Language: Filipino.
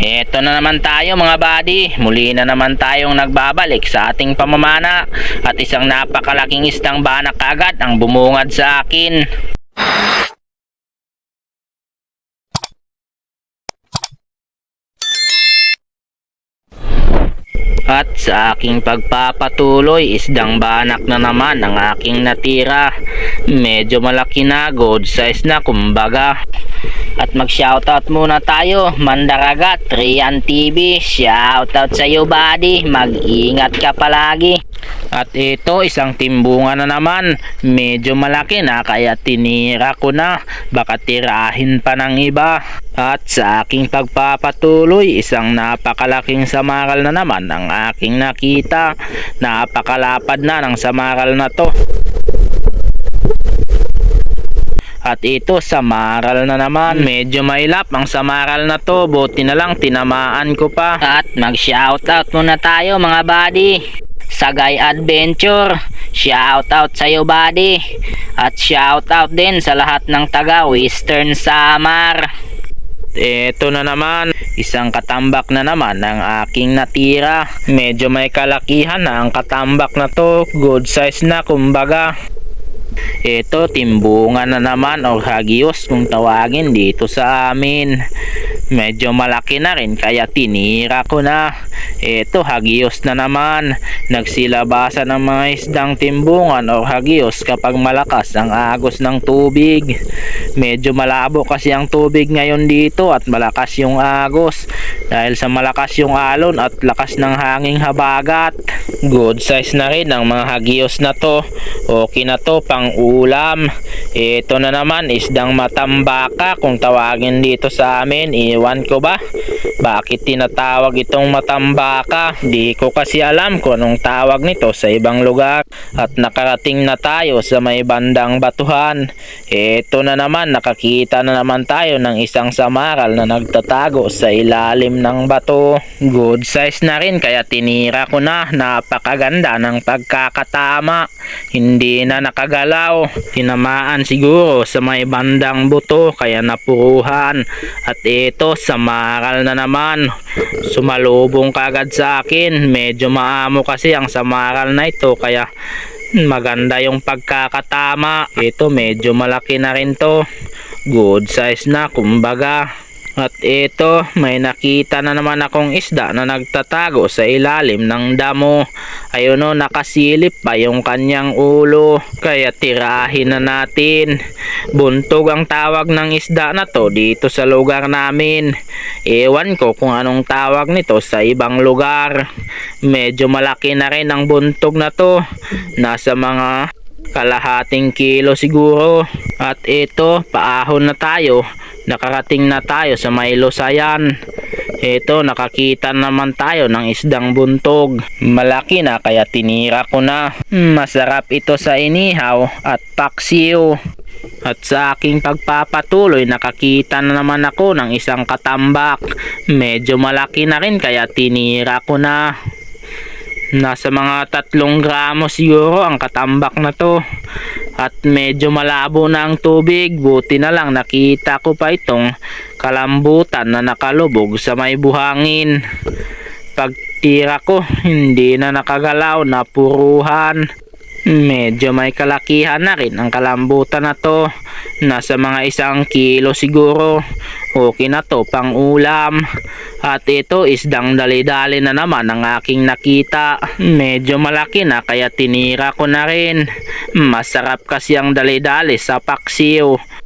Eto na naman tayo mga buddy. Muli na naman tayong nagbabalik sa ating pamamana at isang napakalaking istang banak agad ang bumungad sa akin. At sa aking pagpapatuloy, isdang banak na naman ang aking natira. Medyo malaki na, good size na kumbaga. At mag-shoutout muna tayo, Mandaragat, Rian TV. Shoutout sa iyo, buddy. Mag-ingat ka palagi. At ito, isang timbungan na naman. Medyo malaki na, kaya tinira ko na. Baka tirahin pa ng iba. At sa aking pagpapatuloy, isang napakalaking samaral na naman ang aking nakita. Napakalapad na ng samaral na to. At ito, samaral na naman. Medyo mailap ang samaral na to. Buti na lang, tinamaan ko pa. At mag-shoutout muna tayo mga buddy. Sagay Adventure. Shoutout sa iyo buddy. At shoutout din sa lahat ng taga Western Samar. Ito na naman, isang katambak na naman ang aking natira. Medyo may kalakihan na ang katambak na to. Good size na kumbaga. Ito, timbungan na naman o hagios kung tawagin dito sa amin. Medyo malaki na rin kaya tinira ko na. Ito, hagios na naman. Nagsilabasa ng mga isdang timbungan o hagios kapag malakas ang agos ng tubig. Medyo malabo kasi ang tubig ngayon dito at malakas yung agos. Dahil sa malakas yung alon at lakas ng hanging habagat. Good size na rin ang mga hagios na to. Okay na to pang ulam. Ito na naman isdang matambaka kung tawagin dito sa amin. Iwan ko ba? Bakit tinatawag itong matambaka? Di ko kasi alam kung anong tawag nito sa ibang lugar. At nakarating na tayo sa may bandang batuhan. Ito na naman nakakita na naman tayo ng isang samaral na nagtatago sa ilalim ng bato. Good size na rin kaya tinira ko na. Napakaganda ng pagkakatama. Hindi na nakagalaw. Tinamaan siguro sa may bandang buto kaya napuruhan. At ito, samaral na naman. Sumalubong kagad sa akin. Medyo maamo kasi ang samaral na ito kaya maganda yung pagkakatama. Ito medyo malaki na rin to. Good size na kumbaga. At ito, may nakita na naman akong isda na nagtatago sa ilalim ng damo. Ayun o, nakasilip pa yung kanyang ulo. Kaya tirahin na natin. Buntog ang tawag ng isda na to dito sa lugar namin. Ewan ko kung anong tawag nito sa ibang lugar. Medyo malaki na rin ang buntog na to. Nasa mga kalahating kilo siguro. At ito, paahon na tayo. Nakarating na tayo sa may Lusayan. Ito, nakakita naman tayo ng isdang buntog. Malaki na kaya tinira ko na. Masarap ito sa inihaw at paksiw. At sa aking pagpapatuloy, nakakita na naman ako ng isang katambak. Medyo malaki na rin kaya tinira ko na. Nasa mga tatlong gramo siguro ang katambak na to. At medyo malabo na ang tubig. Buti na lang nakita ko pa itong kalambutan na nakalubog sa may buhangin. Pagtira ko, hindi na nakagalaw, napuruhan. Medyo may kalakihan na rin ang kalambutan na to. Nasa mga isang kilo siguro. Okay na to pang ulam. At ito isdang dali-dali na naman ang aking nakita. Medyo malaki na kaya tinira ko na rin. Masarap kasi ang dali-dali sa paksiw.